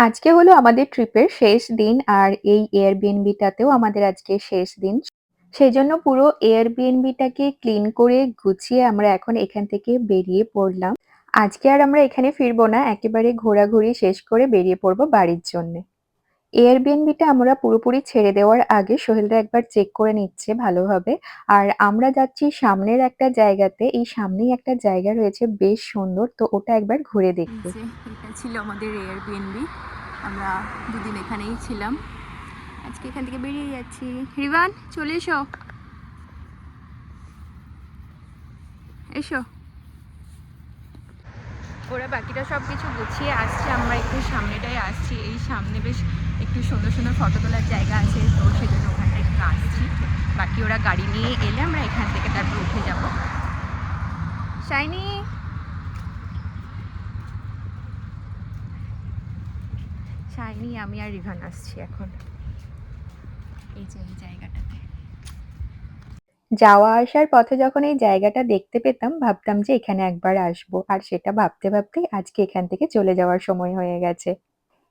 আজকে হলো আমাদের ট্রিপের শেষ দিন আর এই এয়ারবিএনবিটাতেও আমাদের আজকে শেষ দিন। সেই জন্য পুরো এয়ারবিএনবিটাকে ক্লিন করে গুছিয়ে আমরা এখন এখান থেকে বেরিয়ে পড়লাম। আজকে আর আমরা এখানে ফিরবো না। একেবারে ঘোরাঘুরি শেষ করে বেরিয়ে পড়ব বাড়ির জন্যে। এয়ারবিএনবিটা আমরা পুরোপুরি ছেড়ে দেওয়ার আগে সোহেলরা একবার চেক করে নিচ্ছে ভালোভাবে। আর আমরা যাচ্ছি সামনের একটা জায়গাতে। এই সামনেই একটা জায়গা রয়েছে বেশ সুন্দর। তো ওটা একবার ঘুরে। যে এটা ছিল আমাদের এয়ারবিএনবি আমরা দুদিন এখানেই ছিলাম আজকে এখান থেকে বেরিয়ে যাচ্ছি রিবান চলে এসো এসো ওরা বাকিটা সব কিছু গুছিয়ে আসছে। আমরা একটু সামনেটাই আসছি। এই সামনে বেশ একটু সুন্দর সুন্দর ফটো তোলার জায়গা আছে, তো সেজন্য ওখানটা একটু আসছি। বাকি ওরা গাড়ি নিয়ে এলে আমরা এখান থেকে তারপর উঠে যাব। শাইনি! শাইনি, আমি আর রিভান আসছি এখন। এই যে, এই জায়গাটাতে। যাওয়া আসার পথে যখন এই জায়গাটা দেখতে পেতাম, ভাবতাম যে এখানে একবার আসব। আর সেটা ভাবতে ভাবতেই আজকে এখান থেকে চলে যাওয়ার সময় হয়ে গেছে।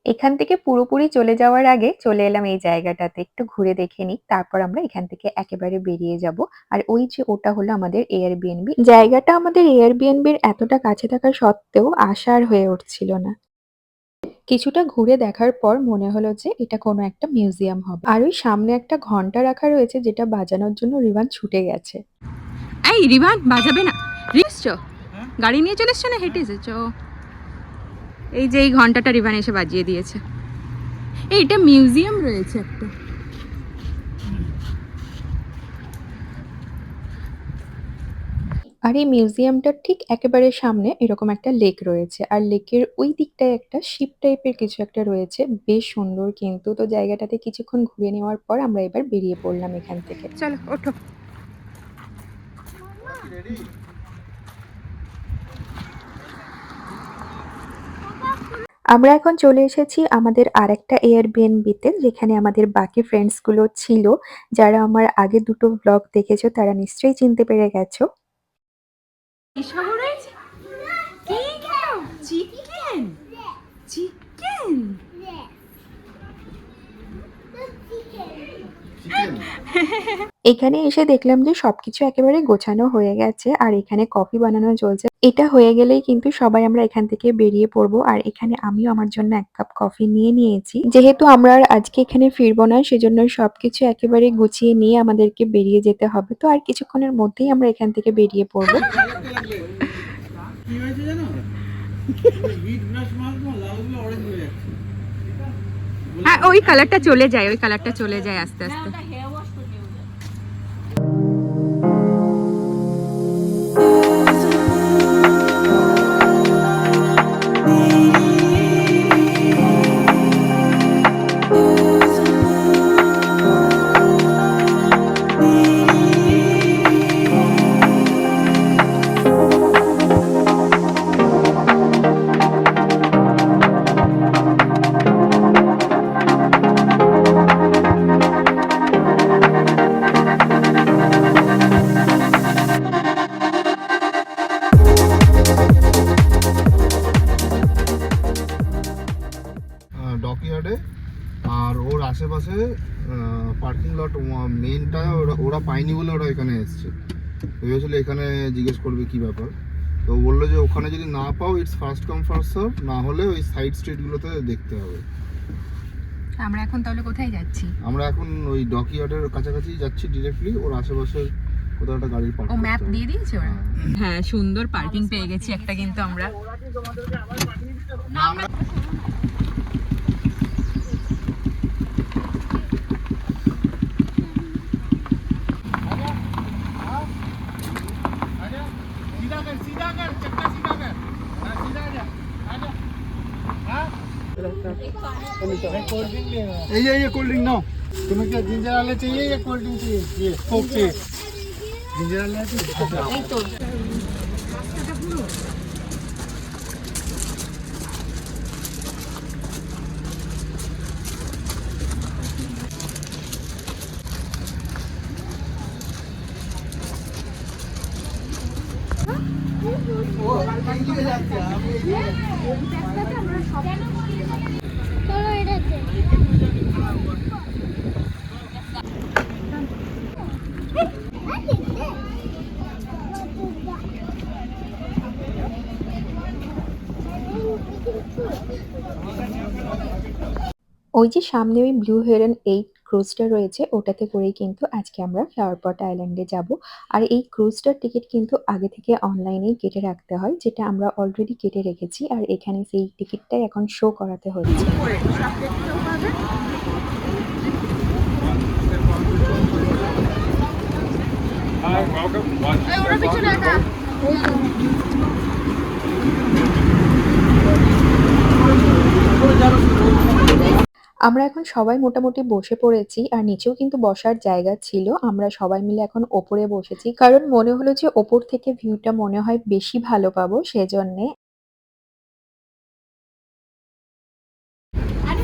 এখান থেকে পুরোপুরি চলে যাওয়ার আগে চলে এলাম এই জায়গাটাতে। একটু ঘুরে দেখে নিই, তারপর আমরা এখান থেকে একেবারে বেরিয়ে যাব। আর ওই যে ওটা হলো আমাদের এয়ারবিএনবি জায়গাটা আমাদের এয়ারবিএনবির এতটা কাছে থাকা সত্ত্বেও আসার হয়ে উঠছিল না। কিছুটা ঘুরে দেখার পর মনে হলো যে এটা কোনো একটা মিউজিয়াম হবে। আর ওই সামনে একটা ঘণ্টা রাখা রয়েছে যেটা বাজানোর জন্য রিবান ছুটে গেছে। এই রিভান বাজাবে না। এসছো গাড়ি নিয়ে চলে এসছো না? হেঁটে এসেছ এই যে এই ঘন্টাটা রিভান এসে বাজিয়ে দিয়েছে। এইটা মিউজিয়াম রয়েছে একটা। আর এই মিউজিয়ামটার ঠিক একেবারে সামনে এরকম একটা লেক রয়েছে। আর লেকের ওই দিকটায় একটা শিপ টাইপের কিছু একটা রয়েছে। বেশ সুন্দর কিন্তু তো জায়গাটাতে কিছুক্ষণ ঘুরে নেওয়ার পর আমরা এবার বেরিয়ে পড়লাম এখান থেকে। চলো ওঠো। আমরা এখন চলে এসেছি আমাদের আরেকটা এয়ারবিএনবিতে যেখানে আমাদের বাকি ফ্রেন্ডসগুলো ছিল। যারা আমার আগে দুটো ব্লগ দেখেছ তারা নিশ্চয়ই চিনতে পেরে গেছো। এসব রয়েছে কি চিকেন চিকেন এখানে এসে দেখলাম যে সবকিছু একেবারে গোছানো হয়ে গেছে আর এখানে কফি বানানো চলছে। এটা হয়ে গেলেই কিন্তু সবাই আমরা এখান থেকে বেরিয়ে পড়ব আর এখানে আমিও আমার জন্য এক কাপ কফি নিয়ে নিয়েছি। যেহেতু আমরা আর আজকে এখানে ফিরবো না সেজন্য সবকিছু একেবারে গুছিয়ে নিয়ে আমাদেরকে বেরিয়ে যেতে হবে। তো আর কিছুক্ষণের মধ্যেই আমরা এখান থেকে বেরিয়ে পড়ব। হয়ে হ্যাঁ ওই কালারটা চলে যায় ওই কালারটা চলে যায় আস্তে আস্তে। ডকইয়ার্ডে আর ওর আশেপাশে পার্কিং লট মেনটা ওরা ওরা পায়নি বলে ওরা এখানে এসছে। ভেবেছিল এখানে জিজ্ঞেস করবে কি ব্যাপার। তো বলল যে ওখানে যদি না পাও it's first come first serve না হলে ওই সাইড স্ট্রিটগুলোতে দেখতে হবে। আমরা এখন তাহলে কোথায় যাচ্ছি? আমরা এখন ওই ডকইয়ার্ডের কাছাকাছি যাচ্ছি ডিরেক্টলি ওর আশেপাশের কোথাও একটা গাড়ির পার্ক ও ম্যাপ দিয়ে দিয়েছে ওরা? হ্যাঁ। সুন্দর পার্কিং পেয়ে গেছি একটা কিন্তু আমরা। सीधा ये ये ये कोल्ड ड्रिंक ना तुम्हें क्या जिंजर वाले चाहिए या कोल्ड ड्रिंक चाहिए ये कोक चाहिए जिंजर वाले चाहिए আমরা সবাই ওই যে সামনে ওই ব্লু হেরন এই ক্রুজটা রয়েছে ওটাতে করেই কিন্তু আজকে আমরা ফ্লাওয়ার পট আইল্যান্ডে যাব। আর এই ক্রুজটার টিকিট কিন্তু আগে থেকে অনলাইনেই কেটে রাখতে হয় যেটা আমরা অলরেডি কেটে রেখেছি আর এখানে সেই টিকিটটাই এখন শো করাতে হচ্ছে। Hi, welcome. Watch আমরা এখন সবাই মোটামুটি বসে পড়েছি আর নিচেও কিন্তু বসার জায়গা ছিল আমরা সবাই মিলে এখন ওপরে বসেছি কারণ মনে হলো যে ওপর থেকে ভিউটা মনে হয় বেশি ভালো পাবো সেজন্যে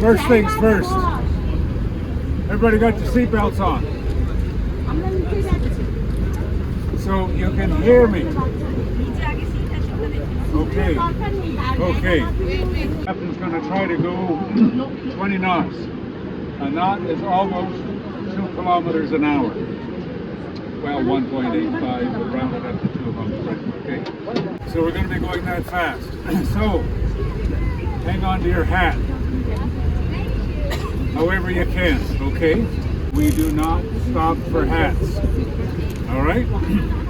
First things first. Everybody got your seatbelts on. So you can hear me. Okay. Okay. Captain's going to try to go 20 knots. A knot is almost two kilometers an hour. Well, 1.85, rounded up to two of them. Okay. So we're going to be going that fast. so hang on to your hat however you can, okay? We do not stop for hats. All right?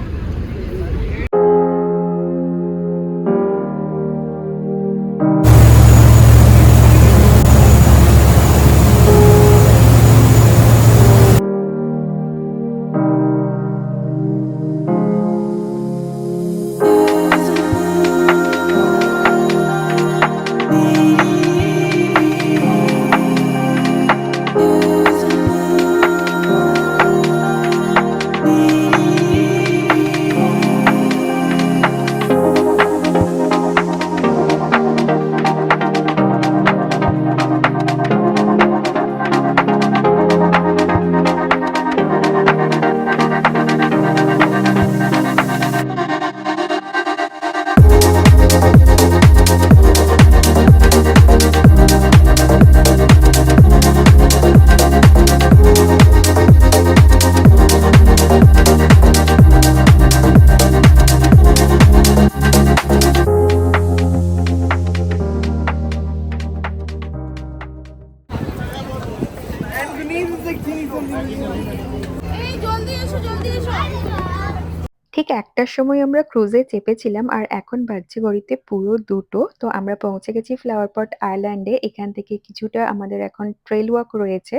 সময় আমরা ক্রুজে চেপেছিলাম আর এখন বাজছে ঘড়িতে পুরো দুটো। তো আমরা পৌঁছে গেছি ফ্লাওয়ার পট আইল্যান্ডে এখান থেকে কিছুটা আমাদের এখন ট্রেল ওয়াক রয়েছে।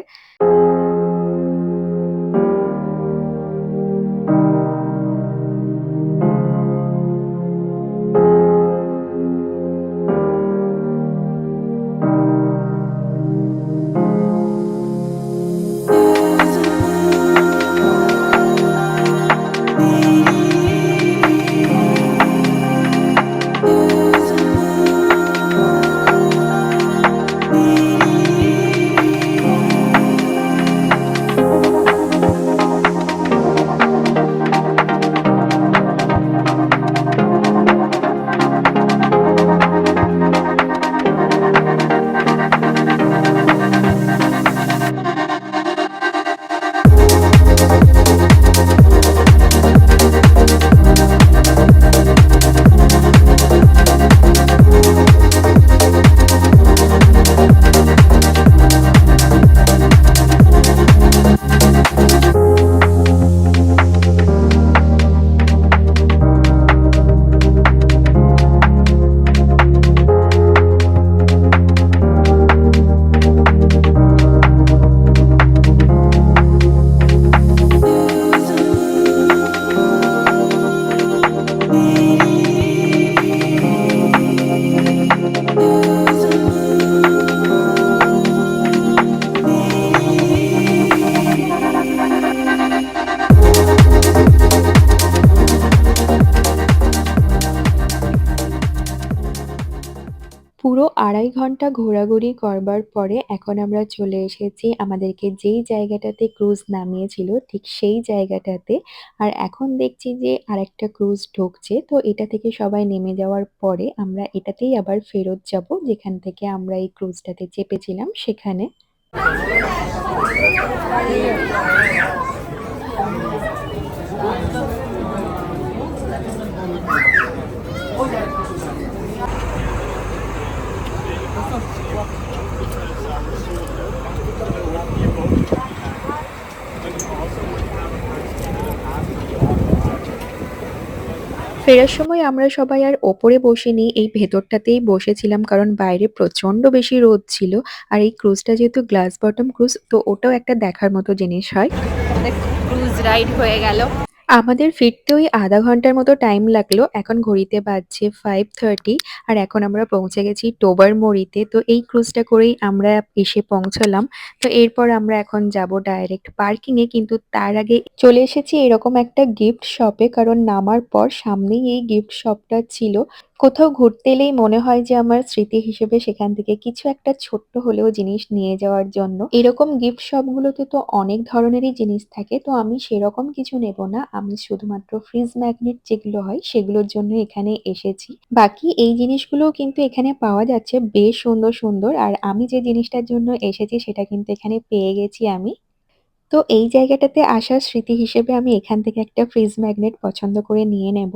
আড়াই ঘণ্টা ঘোরাঘুরি করবার পরে এখন আমরা চলে এসেছি আমাদেরকে যেই জায়গাটাতে ক্রুজ নামিয়েছিল, ঠিক সেই জায়গাটাতে। আর এখন দেখছি যে আরেকটা ক্রুজ ঢুকছে, তো এটা থেকে সবাই নেমে যাওয়ার পরে আমরা এটাতেই আবার ফেরত যাব, যেখান থেকে আমরা এই ক্রুজটাতে চেপেছিলাম সেখানে। ফেরার সময় আমরা সবাই আর ওপরে বসিনি, এই ভেতরটাতেই বসেছিলাম কারণ বাইরে প্রচণ্ড বেশি রোদ ছিল আর এই ক্রুজটা যেহেতু গ্লাস বটম ক্রুজ তো ওটাও একটা দেখার মতো জিনিস হয়। ক্রুজ রাইড হয়ে গেল। আমাদের ফিরতে ওই আধা ঘণ্টার মতো টাইম লাগল। এখন ঘড়িতে বাজছে ফাইভ থার্টি আর এখন আমরা পৌঁছে গেছি টোবার মরিতে তো এই ক্রুজটা করেই আমরা এসে পৌঁছলাম। তো এরপর আমরা এখন যাব ডাইরেক্ট পার্কিংয়ে কিন্তু তার আগে চলে এসেছি এরকম একটা গিফট শপে কারণ নামার পর সামনেই এই গিফট শপটা ছিল। কোথাও ঘুরতে এলেই মনে হয় যে আমার স্মৃতি হিসেবে সেখান থেকে কিছু একটা ছোট্ট হলেও জিনিস নিয়ে যাওয়ার জন্য। এরকম গিফট শপগুলোতে তো অনেক ধরনেরই জিনিস থাকে, তো আমি সেরকম কিছু নেব না। আমি শুধুমাত্র ফ্রিজ ম্যাগনেট যেগুলো হয় সেগুলোর জন্য এখানে এসেছি। বাকি এই জিনিসগুলোও কিন্তু এখানে পাওয়া যাচ্ছে বেশ সুন্দর সুন্দর, আর আমি যে জিনিসটার জন্য এসেছি সেটা কিন্তু এখানে পেয়ে গেছি আমি। তো এই জায়গাটাতে আসার স্মৃতি হিসেবে আমি এখান থেকে একটা ফ্রিজ ম্যাগনেট পছন্দ করে নিয়ে নেব।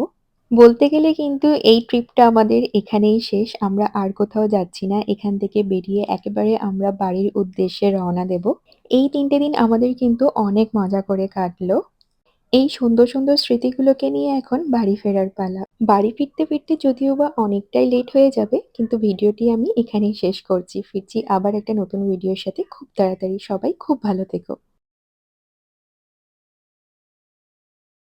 বলতে গেলে কিন্তু এই ট্রিপটা আমাদের এখানেই শেষ। আমরা আর কোথাও যাচ্ছি না। এখান থেকে বেরিয়ে একেবারে আমরা বাড়ির উদ্দেশ্যে রওনা দেব। এই তিনটে দিন আমাদের কিন্তু অনেক মজা করে কাটলো। এই সুন্দর সুন্দর স্মৃতিগুলোকে নিয়ে এখন বাড়ি ফেরার পালা। বাড়ি ফিরতে ফিরতে যদিও বা অনেকটাই লেট হয়ে যাবে, কিন্তু ভিডিওটি আমি এখানেই শেষ করছি। ফিরছি আবার একটা নতুন ভিডিওর সাথে। খুব তাড়াতাড়ি সবাই খুব ভালো থেকো।